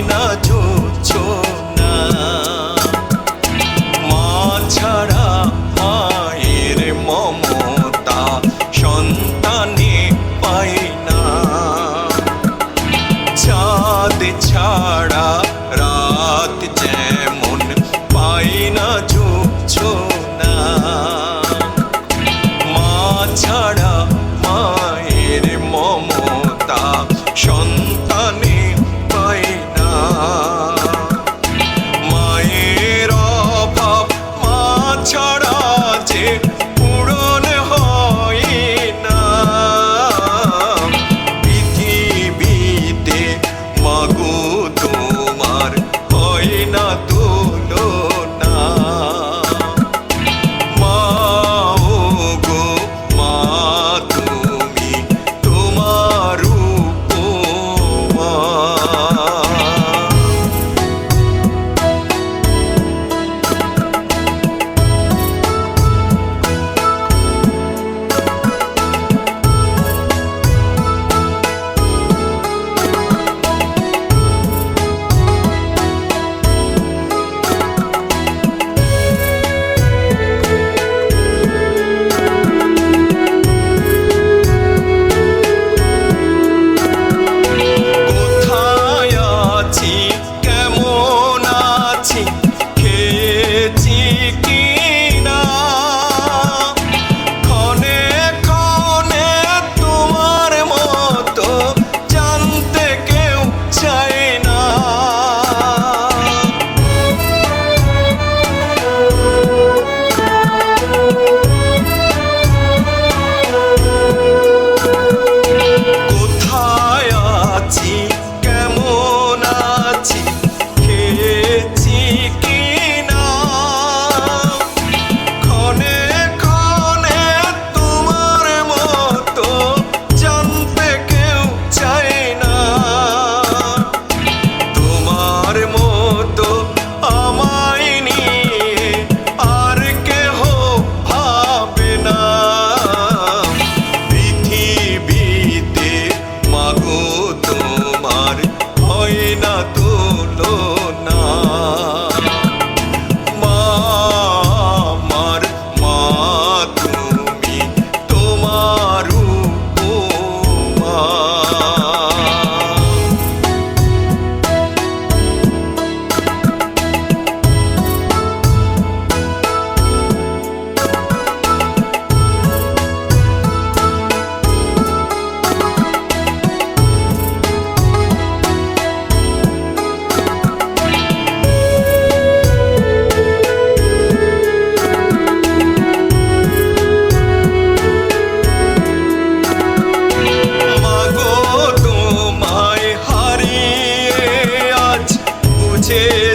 না 一。না আছে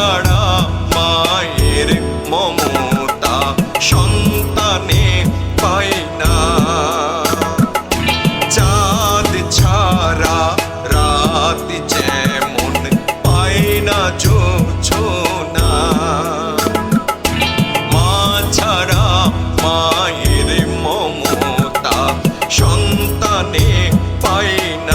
ছাড়া মায়ের মমতা সন্তানে পায় না। চাঁদ ছাড়া রাত যেমন পায় না যোছনা মা ছাড়া মায়ের মমতা সন্তানে পাই না।